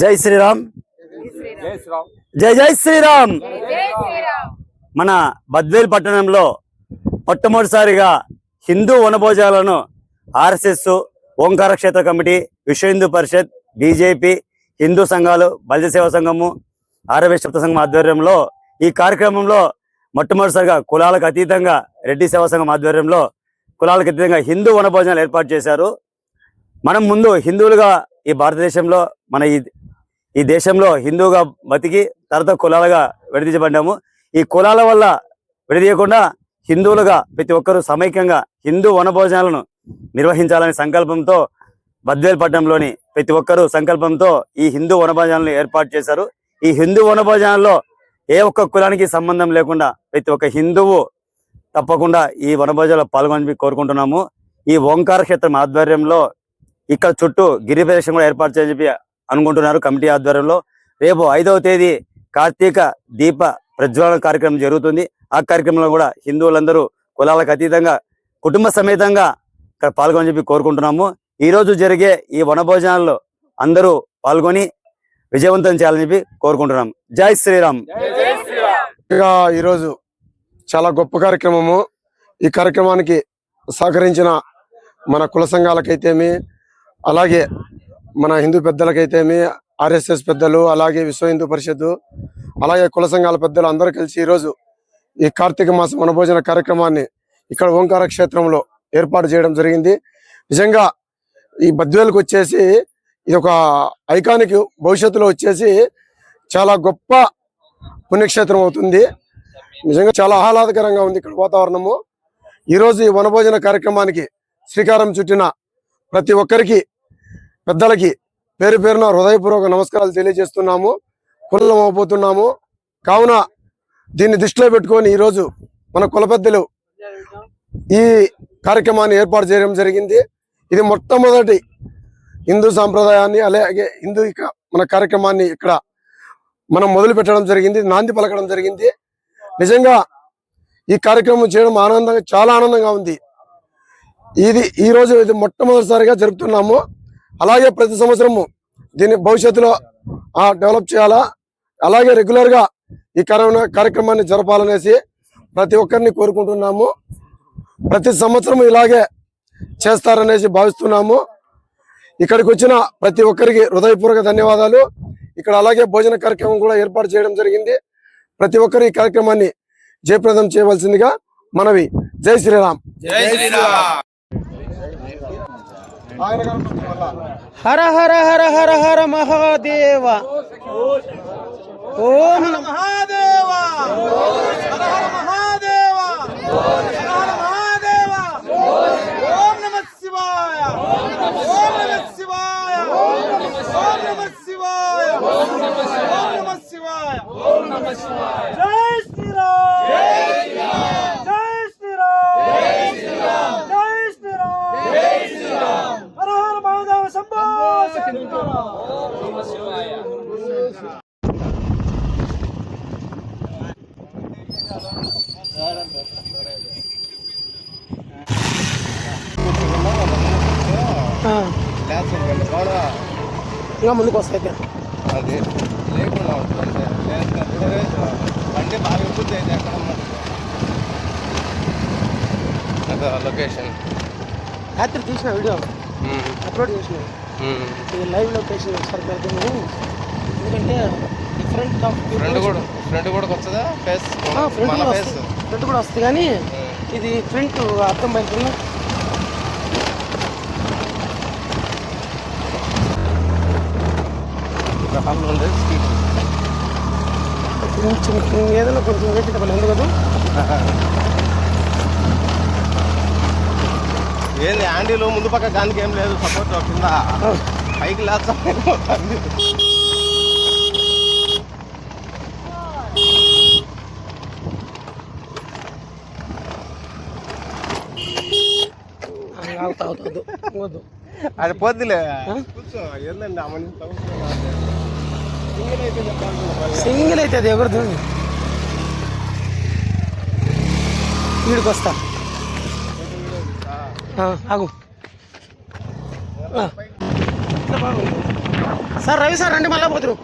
జై శ్రీరామ్. జై జై శ్రీరామ్. మన బద్వేల్ పట్టణంలో మొట్టమొదటిసారిగా హిందూ వనభోజాలను ఆర్ఎస్ఎస్ ఓంకార క్షేత్ర కమిటీ విశ్వ హిందూ పరిషత్ బీజేపీ హిందూ సంఘాలు బలిజ సేవా సంఘము ఆర్యవేశ సప్త సంఘం ఆధ్వర్యంలో ఈ కార్యక్రమంలో మొట్టమొదటిసారిగా కులాలకు అతీతంగా రెడ్డి సేవా సంఘం ఆధ్వర్యంలో కులాలకు అతీతంగా హిందూ వనభోజనాలు ఏర్పాటు చేశారు. మనం ముందు హిందువులుగా ఈ భారతదేశంలో మన ఈ ఈ దేశంలో హిందువుగా బతికి తర్వాత కులాలుగా విడదీయబడ్డాము. ఈ కులాల వల్ల విడదీయకుండా హిందువులుగా ప్రతి ఒక్కరూ సమైక్యంగా హిందూ వనభోజనాలను నిర్వహించాలనే సంకల్పంతో బద్వేల్ పట్టణంలోని ప్రతి ఒక్కరూ సంకల్పంతో ఈ హిందూ వనభోజనాలను ఏర్పాటు చేశారు. ఈ హిందూ వనభోజనాల్లో ఏ ఒక్క కులానికి సంబంధం లేకుండా ప్రతి ఒక్క హిందువు తప్పకుండా ఈ వనభోజనాల్లో పాల్గొని కోరుకుంటున్నాము. ఈ ఓంకార క్షేత్రం ఆధ్వర్యంలో ఇక్కడ చుట్టూ గిరి ప్రదేశం కూడా ఏర్పాటు చేయని చెప్పి అనుకుంటున్నారు కమిటీ ఆధ్వర్యంలో. రేపు ఐదవ తేదీ కార్తీక దీప ప్రజ్వలన కార్యక్రమం జరుగుతుంది. ఆ కార్యక్రమంలో కూడా హిందువులందరూ కులాలకు అతీతంగా కుటుంబ సమేతంగా ఇక్కడ పాల్గొని చెప్పి కోరుకుంటున్నాము. ఈ రోజు జరిగే ఈ వనభోజనాల్లో అందరూ పాల్గొని విజయవంతం చేయాలని చెప్పి కోరుకుంటున్నాం. జై శ్రీరామ్. ఈరోజు చాలా గొప్ప కార్యక్రమము. ఈ కార్యక్రమానికి సహకరించిన మన కుల సంఘాలకైతేమి అలాగే మన హిందూ పెద్దలకైతేమి ఆర్ఎస్ఎస్ పెద్దలు అలాగే విశ్వ హిందూ పరిషత్తు అలాగే కుల సంఘాల పెద్దలు అందరూ కలిసి ఈరోజు ఈ కార్తీక మాసం వనభోజన కార్యక్రమాన్ని ఇక్కడ ఓంకార క్షేత్రంలో ఏర్పాటు చేయడం జరిగింది. నిజంగా ఈ బద్వేలకు వచ్చేసి ఇది ఒక ఐకానిక్ భవిష్యత్తులో వచ్చేసి చాలా గొప్ప పుణ్యక్షేత్రం అవుతుంది. నిజంగా చాలా ఆహ్లాదకరంగా ఉంది ఇక్కడ వాతావరణము. ఈ రోజు ఈ వనభోజన కార్యక్రమానికి శ్రీకారం చుట్టిన ప్రతి ఒక్కరికి పెద్దలకి పేరు పేరున హృదయపూర్వక నమస్కారాలు తెలియజేస్తున్నాము. కులం అవబోతున్నాము కావున దీన్ని దృష్టిలో పెట్టుకొని ఈరోజు మన కుల పెద్దలు ఈ కార్యక్రమాన్ని ఏర్పాటు చేయడం జరిగింది. ఇది మొట్టమొదటి హిందూ సాంప్రదాయాన్ని అలాగే హిందూ మన కార్యక్రమాన్ని ఇక్కడ మనం మొదలు పెట్టడం జరిగింది. నాంది పలకడం జరిగింది. నిజంగా ఈ కార్యక్రమం చేయడం ఆనందంగా చాలా ఆనందంగా ఉంది. ఇది ఈరోజు ఇది మొట్టమొదటిసారిగా జరుపుతున్నాము. అలాగే ప్రతి సంవత్సరము దీన్ని భవిష్యత్తులో డెవలప్ చేయాలా? అలాగే రెగ్యులర్గా ఈ కరోనా కార్యక్రమాన్ని జరపాలనేసి ప్రతి ఒక్కరిని కోరుకుంటున్నాము. ప్రతి సంవత్సరం ఇలాగే చేస్తారనేసి భావిస్తున్నాము. ఇక్కడికి వచ్చిన ప్రతి ఒక్కరికి హృదయపూర్వక ధన్యవాదాలు. ఇక్కడ అలాగే భోజన కార్యక్రమం కూడా ఏర్పాటు చేయడం జరిగింది. ప్రతి ఒక్కరు ఈ కార్యక్రమాన్ని జయప్రదం చేయవలసిందిగా మనవి. జై శ్రీరామ్. హర హర హర హర హర మహాదేవ ఓం మహాదేవ హర హర మహాదేవ హర హర మహాదేవ ఓం నమ శివాయ ఓం నమ శివాయ ఓం నమ శివాయ ఓం నమ శివాయ ఓం నమ శివాయ జై శ్రీరామ్ జై శ్రీరామ్ జై శ్రీరామ్ జై శ్రీరామ్ జై శ్రీరామ్ జై శ్రీరామ్ హర హర మహాదేవ శంభో శంకర ఇంకా ముందుకు వస్తాయి అది లేకుండా ఉంటుంది బండి బాగా ఎక్కువ అయితే లొకేషన్ రాత్రి తీసిన వీడియో. అప్లోడ్ చేసిన. ఈ లైవ్ లొకేషన్ ఒకసారి పెడతాము ఎందుకంటే డిఫరెంట్ ఆఫ్ ఫ్రెండ్ కూడా ఫ్రెండ్ కూడా వస్తుందా ఫేస్ కూడా ఫేస్ ఫ్రంట్ కూడా వస్తుంది కానీ ఇది ఫ్రంట్ అర్థం పడుతుంది కొంచెం ఏదైనా కొంచెం వెయిట్ చెప్పాలి ఎందుకు కదా ఏంది యాండీలో ముందు పక్క గానికి ఏం లేదు సపోర్ట్ కింద. పైకి లేస్తా వద్దు అది పోద్దిలే. ఏందండి ఆ మనిషి సింగిల్ అయితే అది ఎవరిది? వీడికి వస్తా. ఆగు. సార్ రవి సార్ రండి మళ్ళా పోతురు.